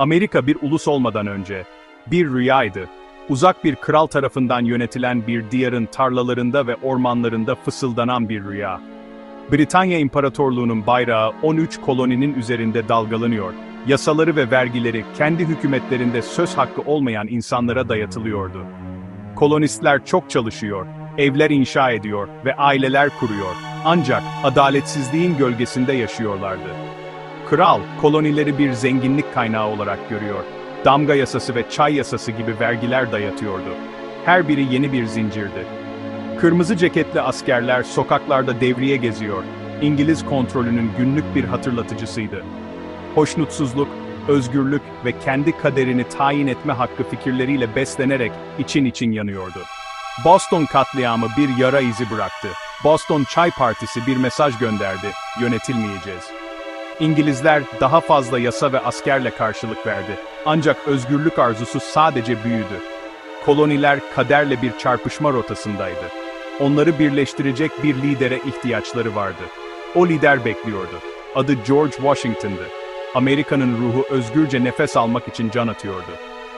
Amerika bir ulus olmadan önce bir rüyaydı. Uzak bir kral tarafından yönetilen bir diyarın tarlalarında ve ormanlarında fısıldanan bir rüya. Britanya İmparatorluğu'nun bayrağı 13 koloninin üzerinde dalgalanıyor. Yasaları ve vergileri kendi hükümetlerinde söz hakkı olmayan insanlara dayatılıyordu. Kolonistler çok çalışıyor, evler inşa ediyor ve aileler kuruyor. Ancak adaletsizliğin gölgesinde yaşıyorlardı. Kral, kolonileri bir zenginlik kaynağı olarak görüyor. Damga yasası ve çay yasası gibi vergiler dayatıyordu. Her biri yeni bir zincirdi. Kırmızı ceketli askerler sokaklarda devriye geziyor. İngiliz kontrolünün günlük bir hatırlatıcısıydı. Hoşnutsuzluk, özgürlük ve kendi kaderini tayin etme hakkı fikirleriyle beslenerek için için yanıyordu. Boston katliamı bir yara izi bıraktı. Boston Çay Partisi bir mesaj gönderdi, yönetilmeyeceğiz. İngilizler daha fazla yasa ve askerle karşılık verdi. Ancak özgürlük arzusu sadece büyüdü. Koloniler kaderle bir çarpışma rotasındaydı. Onları birleştirecek bir lidere ihtiyaçları vardı. O lider bekliyordu. Adı George Washington'dı. Amerika'nın ruhu özgürce nefes almak için can atıyordu.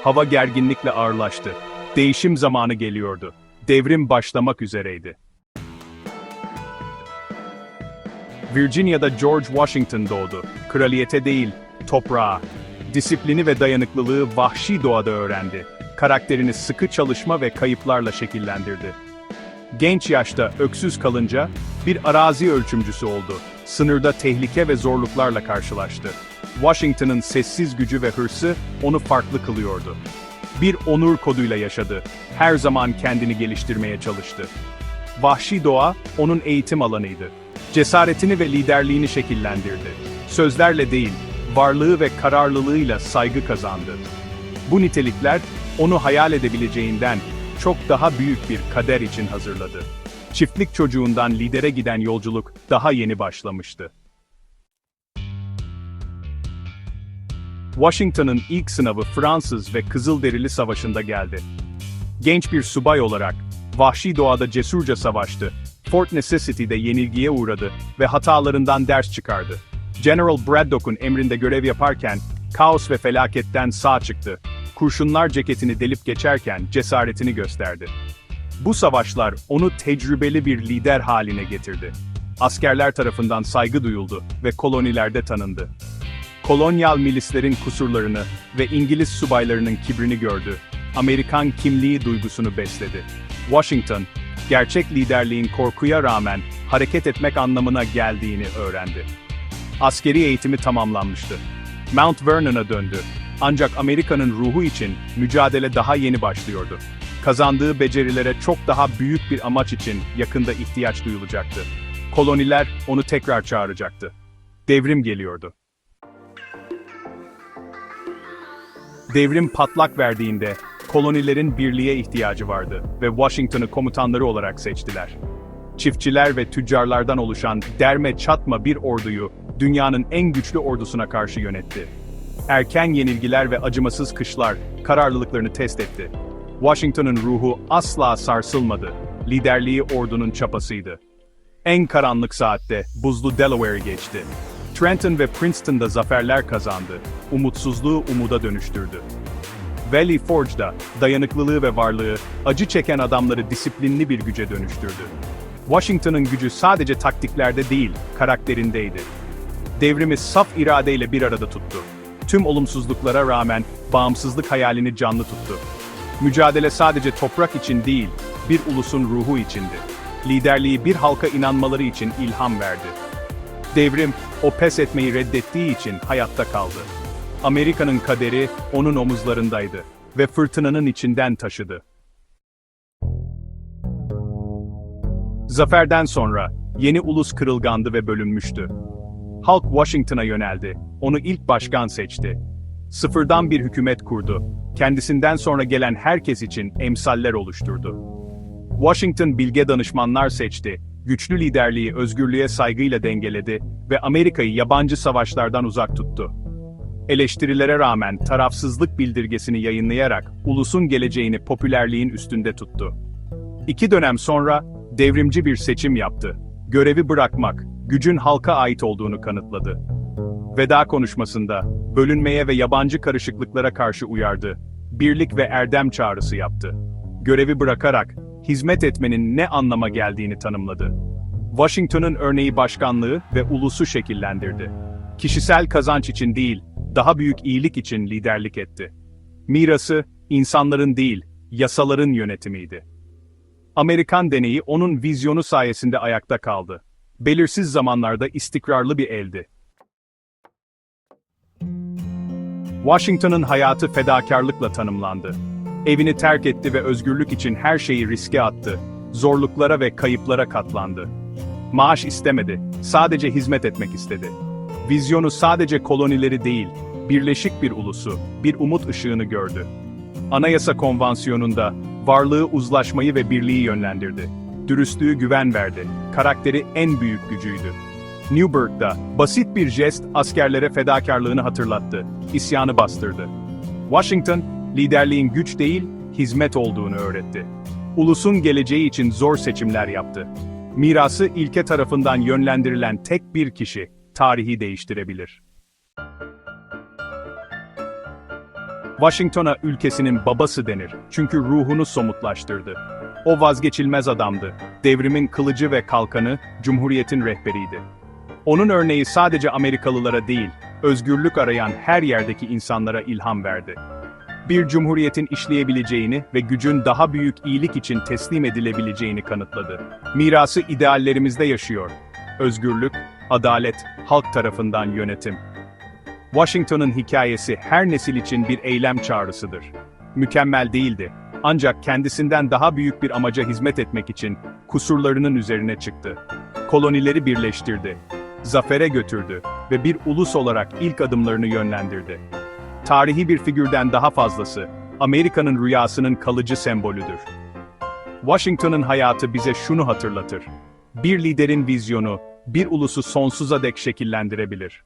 Hava gerginlikle ağırlaştı. Değişim zamanı geliyordu. Devrim başlamak üzereydi. Virginia'da George Washington doğdu. Kraliyete değil, toprağa. Disiplini ve dayanıklılığı vahşi doğada öğrendi. Karakterini sıkı çalışma ve kayıplarla şekillendirdi. Genç yaşta öksüz kalınca bir arazi ölçümcüsü oldu. Sınırda tehlike ve zorluklarla karşılaştı. Washington'ın sessiz gücü ve hırsı onu farklı kılıyordu. Bir onur koduyla yaşadı. Her zaman kendini geliştirmeye çalıştı. Vahşi doğa onun eğitim alanıydı. Cesaretini ve liderliğini şekillendirdi. Sözlerle değil, varlığı ve kararlılığıyla saygı kazandı. Bu nitelikler onu hayal edebileceğinden çok daha büyük bir kader için hazırladı. Çiftlik çocuğundan lidere giden yolculuk daha yeni başlamıştı. Washington'ın ilk sınavı Fransız ve Kızılderili Savaşı'nda geldi. Genç bir subay olarak, vahşi doğada cesurca savaştı, Fort Necessity'de yenilgiye uğradı ve hatalarından ders çıkardı. General Braddock'un emrinde görev yaparken, kaos ve felaketten sağ çıktı. Kurşunlar ceketini delip geçerken cesaretini gösterdi. Bu savaşlar onu tecrübeli bir lider haline getirdi. Askerler tarafından saygı duyuldu ve kolonilerde tanındı. Kolonyal milislerin kusurlarını ve İngiliz subaylarının kibrini gördü. Amerikan kimliği duygusunu besledi. Washington, gerçek liderliğin korkuya rağmen hareket etmek anlamına geldiğini öğrendi. Askeri eğitimi tamamlanmıştı. Mount Vernon'a döndü. Ancak Amerika'nın ruhu için mücadele daha yeni başlıyordu. Kazandığı becerilere çok daha büyük bir amaç için yakında ihtiyaç duyulacaktı. Koloniler onu tekrar çağıracaktı. Devrim geliyordu. Devrim patlak verdiğinde kolonilerin birliğe ihtiyacı vardı ve Washington'ı komutanları olarak seçtiler. Çiftçiler ve tüccarlardan oluşan derme çatma bir orduyu dünyanın en güçlü ordusuna karşı yönetti. Erken yenilgiler ve acımasız kışlar kararlılıklarını test etti. Washington'ın ruhu asla sarsılmadı. Liderliği ordunun çapasıydı. En karanlık saatte buzlu Delaware'i geçti. Trenton ve Princeton'da zaferler kazandı. Umutsuzluğu umuda dönüştürdü. Valley Forge'da dayanıklılığı ve varlığı acı çeken adamları disiplinli bir güce dönüştürdü. Washington'ın gücü sadece taktiklerde değil, karakterindeydi. Devrimi saf iradeyle bir arada tuttu. Tüm olumsuzluklara rağmen bağımsızlık hayalini canlı tuttu. Mücadele sadece toprak için değil, bir ulusun ruhu içindi. Liderliği bir halka inanmaları için ilham verdi. Devrim, o pes etmeyi reddettiği için hayatta kaldı. Amerika'nın kaderi onun omuzlarındaydı ve fırtınanın içinden taşıdı. Zaferden sonra yeni ulus kırılgandı ve bölünmüştü. Halk Washington'a yöneldi, onu ilk başkan seçti. Sıfırdan bir hükümet kurdu, kendisinden sonra gelen herkes için emsaller oluşturdu. Washington bilge danışmanlar seçti, güçlü liderliği özgürlüğe saygıyla dengeledi ve Amerika'yı yabancı savaşlardan uzak tuttu. Eleştirilere rağmen tarafsızlık bildirgesini yayınlayarak ulusun geleceğini popülerliğin üstünde tuttu. İki dönem sonra devrimci bir seçim yaptı. Görevi bırakmak, gücün halka ait olduğunu kanıtladı. Veda konuşmasında bölünmeye ve yabancı karışıklıklara karşı uyardı. Birlik ve erdem çağrısı yaptı. Görevi bırakarak hizmet etmenin ne anlama geldiğini tanımladı. Washington'ın örneği başkanlığı ve ulusu şekillendirdi. Kişisel kazanç için değil, daha büyük iyilik için liderlik etti. Mirası, insanların değil, yasaların yönetimiydi. Amerikan deneyi onun vizyonu sayesinde ayakta kaldı. Belirsiz zamanlarda istikrarlı bir eldi. Washington'ın hayatı fedakarlıkla tanımlandı. Evini terk etti ve özgürlük için her şeyi riske attı. Zorluklara ve kayıplara katlandı. Maaş istemedi, sadece hizmet etmek istedi. Vizyonu sadece kolonileri değil, birleşik bir ulusu, bir umut ışığını gördü. Anayasa Konvansiyonu'nda varlığı uzlaşmayı ve birliği yönlendirdi. Dürüstlüğü güven verdi. Karakteri en büyük gücüydü. Newburgh'da basit bir jest askerlere fedakarlığını hatırlattı. İsyanı bastırdı. Washington, liderliğin güç değil, hizmet olduğunu öğretti. Ulusun geleceği için zor seçimler yaptı. Mirası ilke tarafından yönlendirilen tek bir kişi, tarihi değiştirebilir. Washington'a ülkesinin babası denir çünkü ruhunu somutlaştırdı. O vazgeçilmez adamdı, devrimin kılıcı ve kalkanı, cumhuriyetin rehberiydi. Onun örneği sadece Amerikalılara değil, özgürlük arayan her yerdeki insanlara ilham verdi. Bir cumhuriyetin işleyebileceğini ve gücün daha büyük iyilik için teslim edilebileceğini kanıtladı. Mirası ideallerimizde yaşıyor. Özgürlük, adalet, halk tarafından yönetim. Washington'ın hikayesi her nesil için bir eylem çağrısıdır. Mükemmel değildi. Ancak kendisinden daha büyük bir amaca hizmet etmek için kusurlarının üzerine çıktı. Kolonileri birleştirdi, zafere götürdü ve bir ulus olarak ilk adımlarını yönlendirdi. Tarihi bir figürden daha fazlası, Amerika'nın rüyasının kalıcı sembolüdür. Washington'ın hayatı bize şunu hatırlatır. Bir liderin vizyonu, bir ulusu sonsuza dek şekillendirebilir.